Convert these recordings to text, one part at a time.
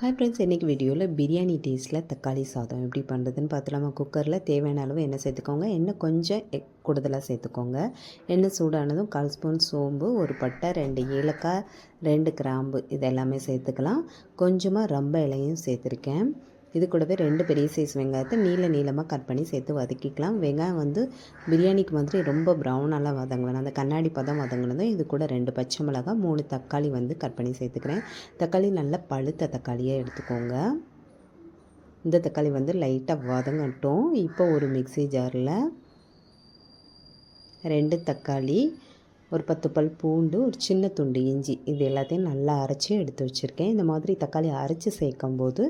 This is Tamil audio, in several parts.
ஹாய் ஃப்ரெண்ட்ஸ் இன்றைக்கி வீடியோவில் பிரியாணி டேஸ்ட்டில் தக்காளி சாதம் எப்படி பண்ணுறதுன்னு பார்த்துலாமா குக்கரில் தேவையான அளவு எண்ணெய் சேர்த்துக்கோங்க. எண்ணெய் கொஞ்சம் கூடுதலாக சேர்த்துக்கோங்க. எண்ணெய் சூடானதும் கால் ஸ்பூன் சோம்பு ஒரு பட்டை ரெண்டு ஏலக்காய் ரெண்டு கிராம்பு இது எல்லாமே சேர்த்துக்கலாம். கொஞ்சமாக ரொம்ப இலையும் சேர்த்துருக்கேன். இது கூடவே ரெண்டு பெரிய சைஸ் வெங்காயத்தை நீள நீளமாக கட் பண்ணி சேர்த்து வதக்கிக்கலாம். வெங்காயம் வந்து பிரியாணிக்கு மாதிரி ரொம்ப ப்ரௌனெல்லாம் வதங்குவேன் அந்த கண்ணாடி பதம் வதங்கினதும் இது கூட ரெண்டு பச்சை மிளகாய் மூணு தக்காளி வந்து கட் பண்ணி சேர்த்துக்கிறேன். தக்காளி நல்லா பழுத்த தக்காளியாக எடுத்துக்கோங்க. இந்த தக்காளி வந்து லைட்டாக வதங்கட்டும். இப்போ ஒரு மிக்சி ஜாரில் ரெண்டு தக்காளி ஒரு பத்து பல் பூண்டு ஒரு சின்ன துண்டு இஞ்சி இது எல்லாத்தையும் நல்லா அரைச்சி எடுத்து வச்சுருக்கேன். இந்த மாதிரி தக்காளி அரைச்சி சேர்க்கும்போது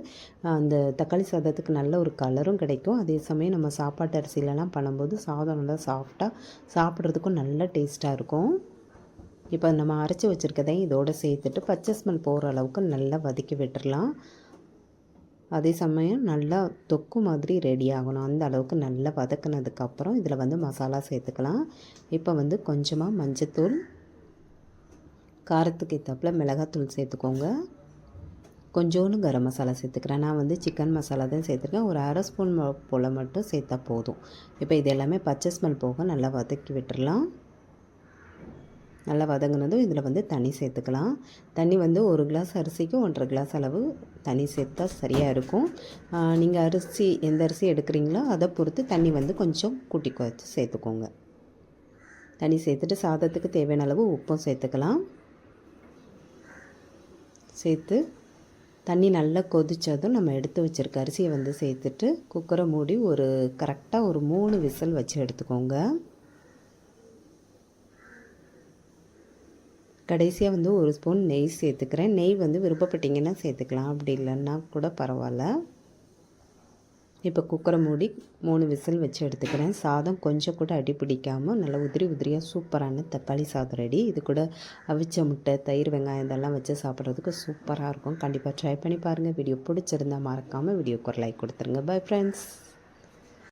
அந்த தக்காளி சாதத்துக்கு நல்ல ஒரு கலரும் கிடைக்கும். அதே சமயம் நம்ம சாப்பாட்டு அரிசிலலாம் பண்ணும்போது சாதம் நல்லா சாஃப்டாக சாப்பிட்றதுக்கும் நல்ல டேஸ்ட்டாக இருக்கும். இப்போ நம்ம அரைச்சி வச்சுருக்கதையும் இதோடு சேர்த்துட்டு பச்சை ஸ்மெல் போகிற அளவுக்கு நல்லா வதக்கி விட்டுடலாம் அதே சமயம் நல்லா தொக்கு மாதிரி ரெடி ஆகணும். அந்த அளவுக்கு நல்லா வதக்குனதுக்கப்புறம் இதில் வந்து மசாலா சேர்த்துக்கலாம். இப்போ வந்து கொஞ்சமாக மஞ்சத்தூள் காரத்துக்கு ஏற்றாப்புல மிளகாத்தூள் சேர்த்துக்கோங்க. கொஞ்சோண்டு கரம் மசாலா சேர்த்துக்கிறேன். நான் வந்து சிக்கன் மசாலா தான் சேர்த்துருக்கேன். ஒரு அரை ஸ்பூன் போல் மட்டும் சேர்த்தா போதும். இப்போ இது எல்லாமே பச்சை ஸ்மெல் போக நல்லா வதக்கி விட்டுடலாம் நல்லா வதங்கினதும் இதில் வந்து தண்ணி சேர்த்துக்கலாம். தண்ணி வந்து ஒரு கிளாஸ் அரிசிக்கு ஒன்றரை கிளாஸ் அளவு தண்ணி சேர்த்தா சரியாக இருக்கும். நீங்கள் அரிசி எந்த அரிசி எடுக்கிறீங்களோ அதை பொறுத்து தண்ணி வந்து கொஞ்சம் கூட்டி குறைச்சி சேர்த்துக்கோங்க. தண்ணி சேர்த்துட்டு சாதத்துக்கு தேவையான அளவு உப்பும் சேர்த்துக்கலாம். சேர்த்து தண்ணி நல்லா கொதித்ததும் நம்ம எடுத்து வச்சுருக்க அரிசியை வந்து சேர்த்துட்டு குக்கரை மூடி ஒரு கரெக்டாக ஒரு மூணு விசில் வச்சு எடுத்துக்கோங்க. கடைசியாக வந்து ஒரு ஸ்பூன் நெய் சேர்த்துக்கிறேன். நெய் வந்து விருப்பப்பட்டீங்கன்னா சேர்த்துக்கலாம். அப்படி இல்லைன்னா கூட பரவாயில்ல. இப்போ குக்கரை மூடி மூணு விசில் வச்சு எடுத்துக்கிறேன். சாதம் கொஞ்சம் கூட அடி பிடிக்காமல் நல்லா உதிரி உதிரியாக சூப்பரான தக்காளி சாதம் ரெடி இது கூட அவிச்ச முட்டை தயிர் வெங்காயம் இதெல்லாம் வச்சு சாப்பிட்றதுக்கு சூப்பராக இருக்கும். கண்டிப்பாக ட்ரை பண்ணி பாருங்கள் வீடியோ பிடிச்சிருந்தா மறக்காமல் வீடியோக்கு ஒரு லைக் கொடுத்துருங்க. Bye friends